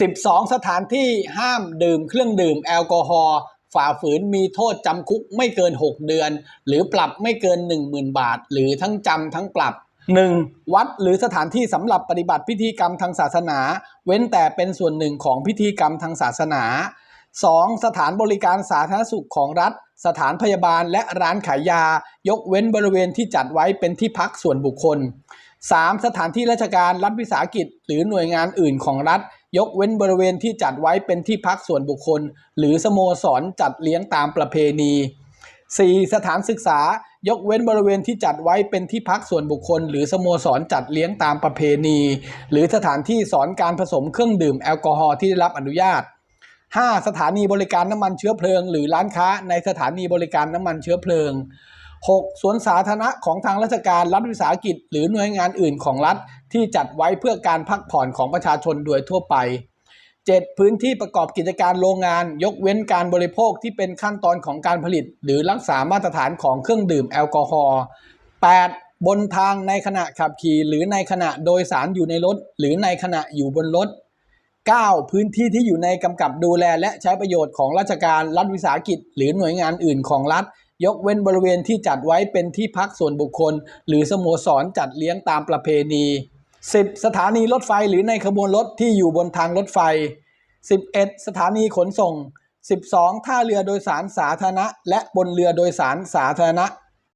12 สถานที่ห้ามดื่มเครื่องดื่มแอลกอฮอล์ฝ่าฝืนมีโทษจำคุกไม่เกิน 6 เดือน หรือปรับไม่เกิน 10,000 บาท หรือทั้งจำทั้งปรับ 1. วัดหรือสถานที่สำหรับปฏิบัติพิธีกรรมทางศาสนา เว้นแต่เป็นส่วนหนึ่งของพิธีกรรมทางศาสนา 2. สถานบริการสาธารณสุขของรัฐ สถานพยาบาลและร้านขายยา ยกเว้นบริเวณที่จัดไว้เป็นที่พักส่วนบุคคล 3. สถานที่ราชการรัฐวิสาหกิจ หรือหน่วยงานอื่นของรัฐ ยกเว้นบริเวณที่จัดไว้เป็นที่พักส่วนบุคคล หรือสโมสรจัดเลี้ยงตามประเพณี 4. สถานศึกษายกเว้นบริเวณที่จัดไว้เป็นที่พักส่วนบุคคล หรือสโมสรจัดเลี้ยงตามประเพณี หรือสถานที่สอนการผสมเครื่องดื่มแอลกอฮอล์ที่ได้รับอนุญาต 5. สถานีบริการน้ำมันเชื้อเพลิง หรือร้านค้าในสถานีบริการน้ำมันเชื้อเพลิง 6. สวนสาธารณะของทางราชการรัฐวิสาหกิจ หรือหน่วยงานอื่นของรัฐที่จัดไว้เพื่อการพักผ่อนของประชาชนโดยทั่วไป 7. พื้นที่ประกอบกิจการโรงงาน ยกเว้นการบริโภคที่เป็นขั้นตอนของการผลิต หรือรักษามาตรฐานของเครื่องดื่มแอลกอฮอล์ 8. บนทางในขณะขับขี่หรือในขณะโดยสารอยู่ในรถ หรือในขณะอยู่บนรถ 9. พื้นที่ที่อยู่ในกำกับดูแลและใช้ประโยชน์ของราชการรัฐวิสาหกิจ หรือหน่วยงานอื่นของรัฐ ยกเว้นบริเวณที่จัดไว้เป็นที่พักส่วนบุคคล หรือสโมสรจัดเลี้ยงตามประเพณี 10. สถานีรถไฟหรือในขบวนรถที่อยู่บนทางรถไฟ 11. สถานีขนส่ง 12. ท่าเรือโดยสารสาธารณะ และบนเรือโดยสารสาธารณะ